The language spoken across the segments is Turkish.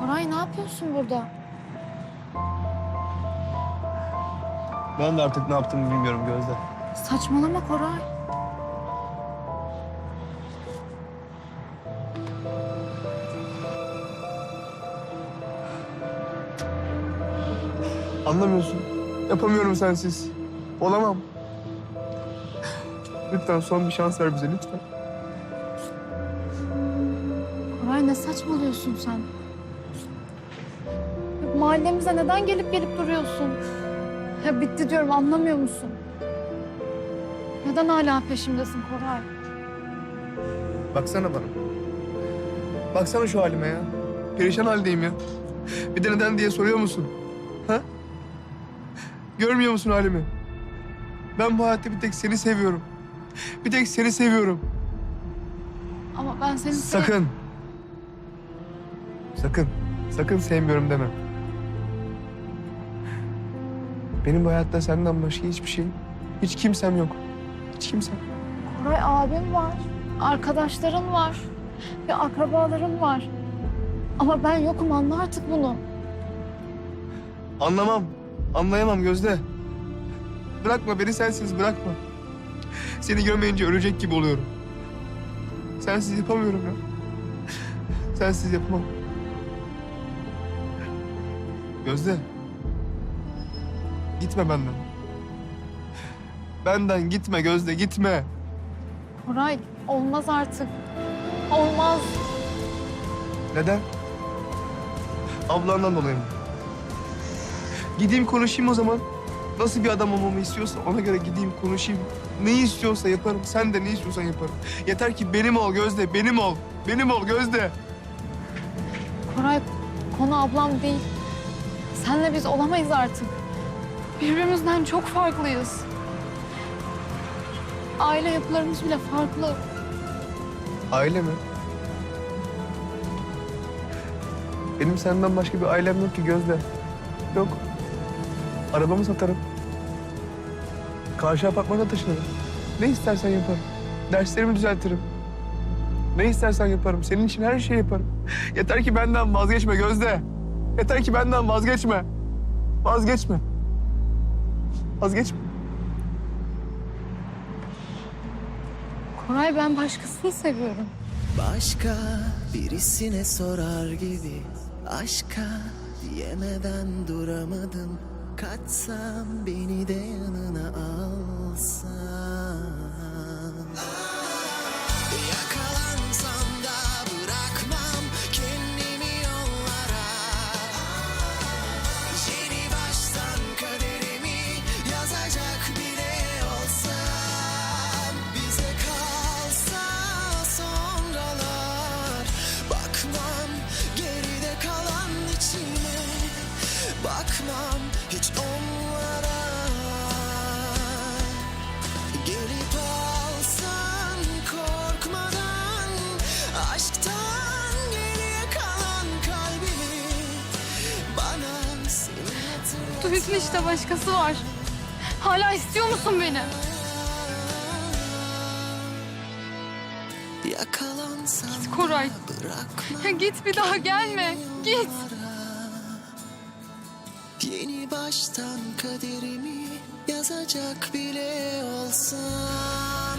Koray ne yapıyorsun burada? Ben de artık ne yaptığımı bilmiyorum Gözde. Saçmalama Koray. Anlamıyorsun. Yapamıyorum sensiz. Olamam. Lütfen son bir şans ver bize lütfen. Koray ne saçmalıyorsun sen? Mahallemize neden gelip gelip duruyorsun? Ya bitti diyorum anlamıyor musun? Neden hala peşimdesin Koray? Baksana bana. Baksana şu halime ya. Perişan haldeyim ya. Bir de neden diye soruyor musun? Ha? Görmüyor musun halimi? Ben bu hayatta bir tek seni seviyorum. Bir tek seni seviyorum. Ama ben seni sev- Sakın. Sakın. Sakın sevmiyorum deme. Benim bu hayatta senden başka hiçbir şey, hiç kimsem yok. Hiç kimsem. Koray abim var. Arkadaşların var. Ve akrabaların var. Ama ben yokum anla artık bunu. Anlamam. Anlayamam Gözde. Bırakma beni sensiz bırakma. Seni görmeyince ölecek gibi oluyorum. Sensiz yapamıyorum ya. Sensiz yapamam. Gözde. Gitme benden. Benden gitme Gözde gitme. Koray olmaz artık. Olmaz. Neden? Ablandan dolayı mı? Gideyim konuşayım o zaman. Nasıl bir adam olmamı istiyorsa ona göre gideyim konuşayım. Ne istiyorsa yaparım. Sen de ne istiyorsan yaparım. Yeter ki benim ol Gözde, benim ol. Benim ol Gözde. Koray konu ablam değil. Senle biz olamayız artık. Birbirimizden çok farklıyız. Aile yapılarımız bile farklı. Aile mi? Benim senden başka bir ailem yok ki Gözde. Yok. Arabamı satarım. Karşı apartmana taşınırım. Ne istersen yaparım. Derslerimi düzeltirim. Ne istersen yaparım. Senin için her şeyi yaparım. Yeter ki benden vazgeçme Gözde. Yeter ki benden vazgeçme. Vazgeçme. Vazgeçme. Koray ben başkasını seviyorum. Başka birisine sorar gibi Aşka diyemeden duramadım Kaçsam beni de yanına alsan Yakalansam Duydun işte başkası var. Hala istiyor musun beni? Git Koray. da bırakmam Ya git bir daha gelme. Git. Yeni baştan kaderimi yazacak bile olsam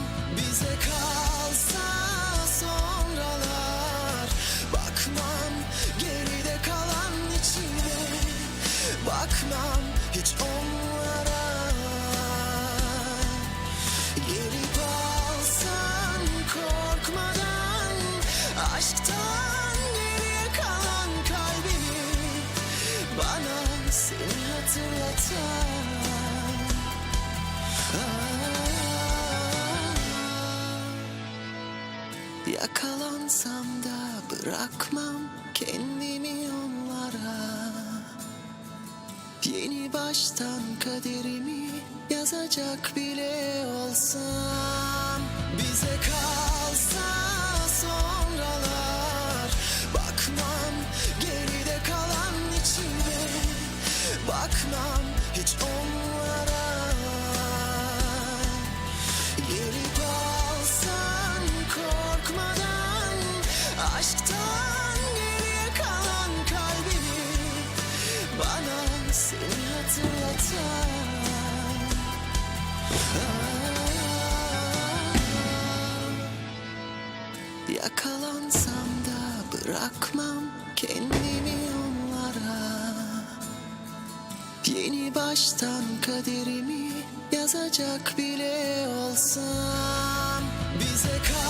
seni hatırlatan. Yakalansam da bırakmam kendimi onlara Yeni baştan kaderimi yazacak bile olsam Yakalansam da bırakmam kendimi onlara. Yeni baştan kaderimi yazacak bile olsam. Bize sonralar